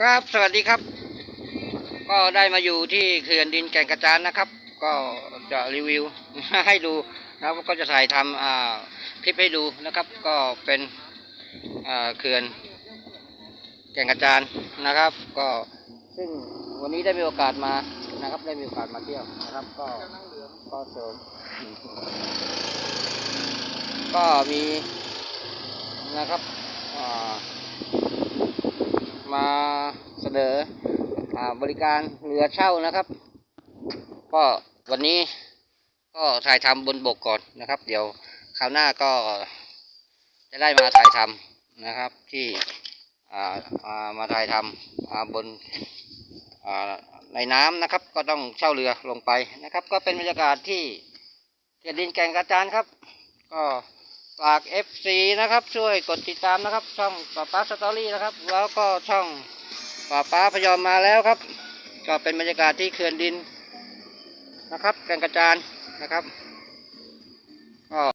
ครับสวัสดีครับ ก็ได้มาอยู่ที่เขื่อนดินแก่งกระจานนะครับ ก็จะรีวิวให้ดูนะครับก็จะถ่ายทำอ่าคลิปให้ดูนะครับ ก็เป็นอ่าเขื่อนแก่งกระจานนะครับ ก็ซึ่งวันนี้ได้มีโอกาสมานะครับ ได้มีโอกาสมาเที่ยวนะครับ ก็ก็เสริมก็มีนะครับอ่า มาเสนออบริการเรือเช่านะครับ ก็วันนี้ก็ถ่ายทำบนบกก่อนนะครับ เดี๋ยวคราวหน้าก็จะได้มาถ่ายทำนะครับที่มาถ่ายทำบนในน้ำนะครับ ก็ต้องเช่าเรือลงไปนะครับ ก็เป็นบรรยากาศที่เกียรติดินแก่งกระจานครับ ก็ ฝาก FC นะครับ ช่วยกดติดตามนะครับ ช่องป้าป้าสตอรี่นะครับ แล้วก็ช่องป้าป้าพยอมมาแล้วครับ ก็เป็นบรรยากาศที่เขื่อนดินนะครับแก่งกระจานนะครับ